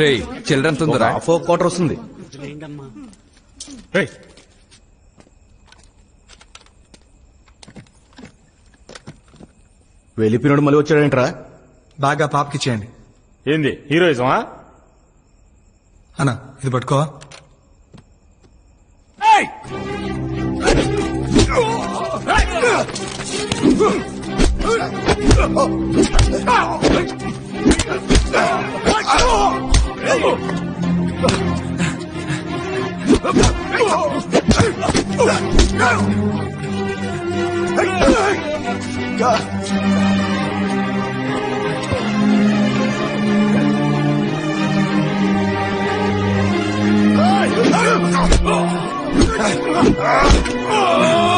రే children ఉందిరా half quarter వస్తుంది. వెళ్ళిపోయినాడు మళ్ళీ వచ్చాడేంట్రా? బాగా పాపకి ఇచ్చేయండి ఏంది? హీరోయిజమా? అన్న ఇది పట్టుకో Ah!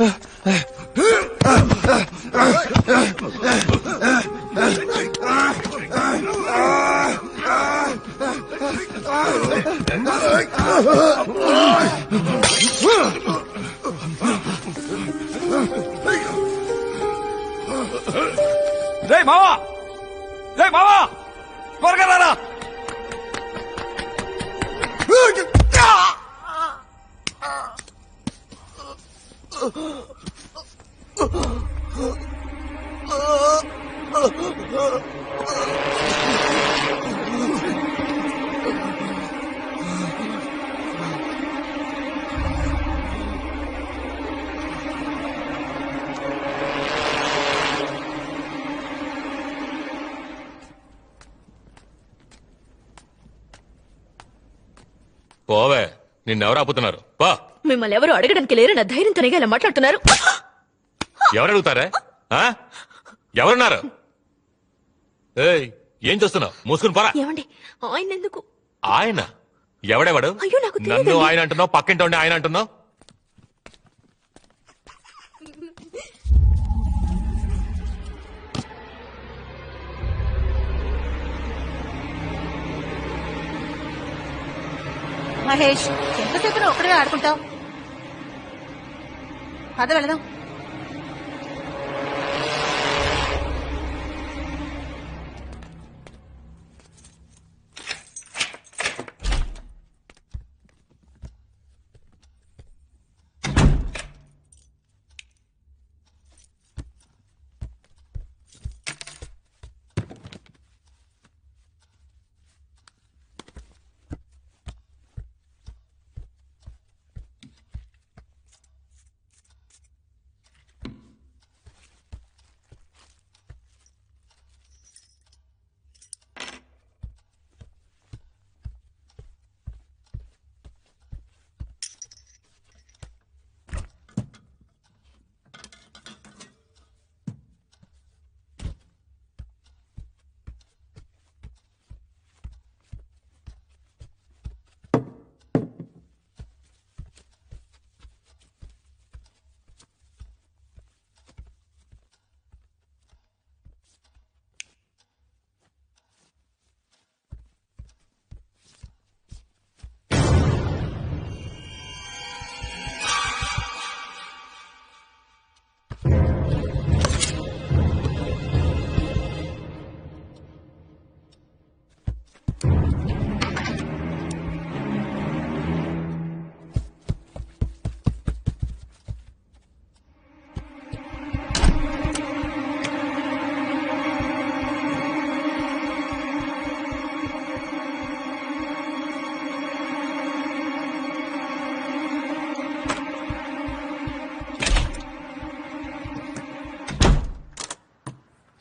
రే మావా రే మావా త్వరగా నిన్నెవరు ఆపుతున్నారు? పా. మిమ్మల్ని ఎవరు అడగడానికి లేరు నా ధైర్యంతోనే ఇలా మాట్లాడుతున్నారు. ఎవరు అడుగుతారే ఆ? ఎవరున్నారు? ఏయ్ ఏం చూస్తున్నావు? మూసుకుని పరా. ఏమండి ఆయన ఎందుకు ఆయన? ఎవడెవడు? అయ్యో, నాకు తెలీదండి. నన్ను ఆయన అంటున్నావు? పక్కింటి వాడిని ఆయన అంటున్నావు? మహేష్ ఎంతసేపు నువ్వు ఒక్కడే ఆడుకుంటావు. పద వెళదాం.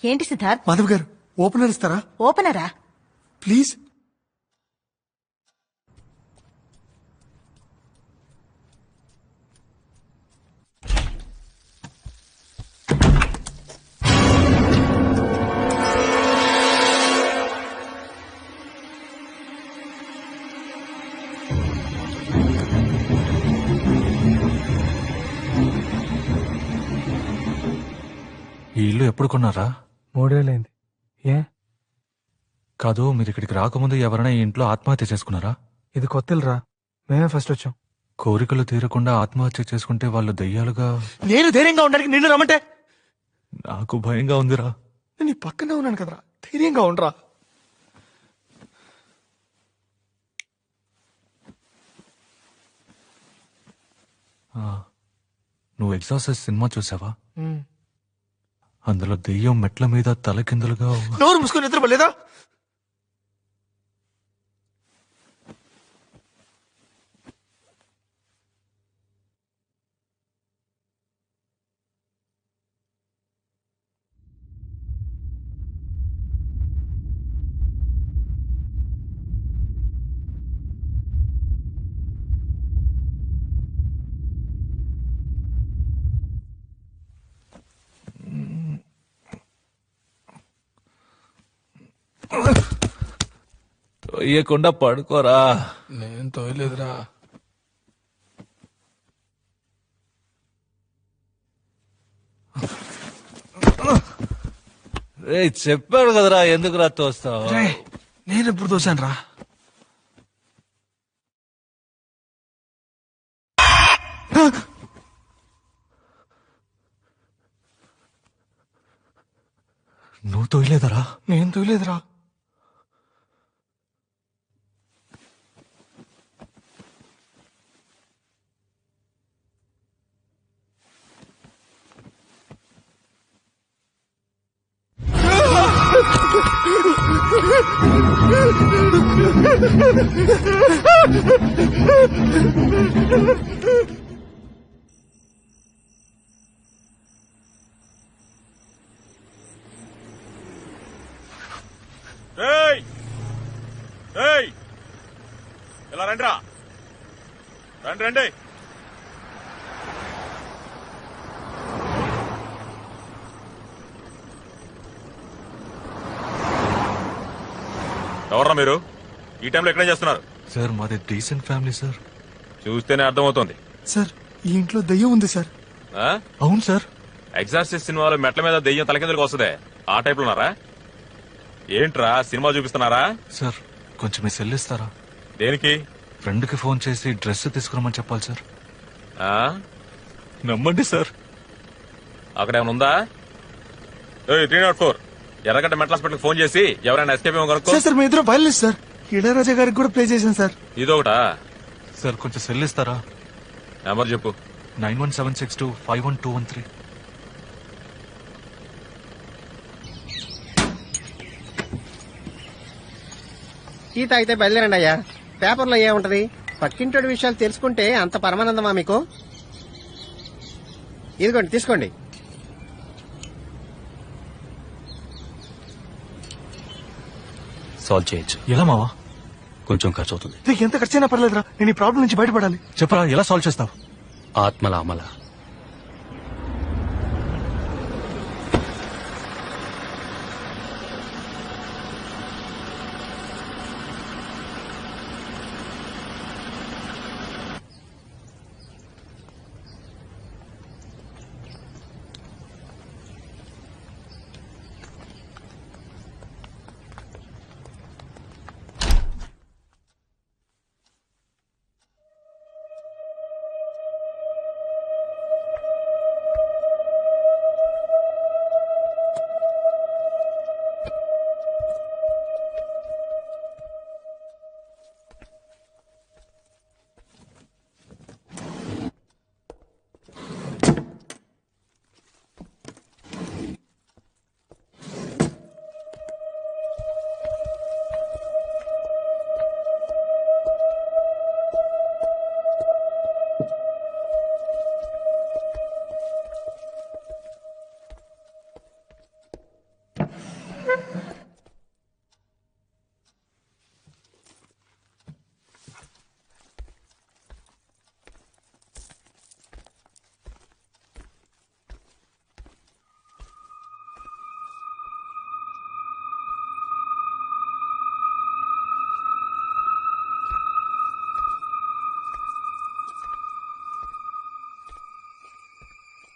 ఏంటి సిద్ధార్థ్? మాధవ్ గారు ఓపెనర్ ఇస్తారా? ఓపెనరా? ప్లీజ్. ఈ ఇల్లు ఎప్పుడు కొన్నారా? మూడేళ్ళైంది. ఏ? కాదు మీరు ఇక్కడికి రాకముందు ఎవరైనా ఈ ఇంట్లో ఆత్మహత్య చేసుకున్నారా? ఇది కొత్త రా మేమే ఫస్ట్ వచ్చాం. కోరికలు తీరకుండా ఆత్మహత్య చేసుకుంటే వాళ్ళు దయ్యాలుగా నేను ధైర్యంగా ఉండడానికి నిన్ను రమ్మంటే నాకు భయంగా ఉందిరా. నేను నీ పక్కనే ఉన్నాను కదరా. ధైర్యంగా ఉండరా. నువ్వు ఎగ్జాసెస్ సినిమా చూసావా? అందులో దెయ్యం మెట్ల మీద తలకిందులుగా నోరు మూసుకొని నిద్రపోలేదా? తొయ్యకుండా పడుకోరా. నేను తోయలేదురా. రే చెప్పాడు కదరా ఎందుకు రా తోస్తావు నేను ఎప్పుడు తోసాను రా నువ్వు తోయలేదరా? నేను తోయలేదురా. ఏయ్! ఇలా రండిరా రండి రండి. ఎవర్రా మీరు? ఈ టైంలో ఎక్కడ చేస్తున్నారు? సార్ మాది డీసెంట్ ఫ్యామిలీ సార్. చూస్తేనే అర్థమవుతోంది. సార్ ఈ ఇంట్లో దయ్యం ఉంది సార్. ఆ? అవును సార్. ఎగ్జార్సిస్ సినిమాలో మెట్ల మీద దెయ్యం తలకిందులకు వస్తుందే. ఆ టైప్లో ఉన్నారా? ఏంట్రా సినిమా చూపిస్తున్నారా? సార్ కొంచెం మీ సెల్ ఇస్తారా? దేనికి? ఫ్రెండ్కి ఫోన్ చేసి డ్రెస్ తీసుకురమ్మని చెప్పాలి సార్. ఆ? నమ్మండి సార్. అక్కడ ఏమైనా ఉందా? త్రీ నాట్ ఫోర్ ఎర్రగడ్డ మెట్ల హాస్పిటల్ ఫోన్ చేసి ఎవరైనా ఎస్కేప్ కనుక్కో. సార్ సార్ మీ ఇద్దరు వైలెన్స్ సార్. ఇళయరాజా గారికి కూడా ప్లే చేశాను సార్. ఇదొకటా? సార్ కొంచెం సెల్ ఇస్తారా? నెంబర్ చెప్పు. Nine one seven six two five one two one three. Tea తాగితే బయలుదేరండి అయ్యా. పేపర్లో ఏముంటది? పక్కింటోడి విషయాలు తెలుసుకుంటే అంత పరమానందమా మీకు? ఇదిగోండి తీసుకోండి. సాల్వ్ చేయొచ్చు. ఎలా మావా? కొంచెం ఖర్చు అవుతుంది నీకు ఎంత ఖర్చైనా పర్లేదురా. నేను ఈ ప్రాబ్లం నుంచి బయటపడాలి. చెప్పరా ఎలా సాల్వ్ చేస్తావు? ఆత్మల అమల.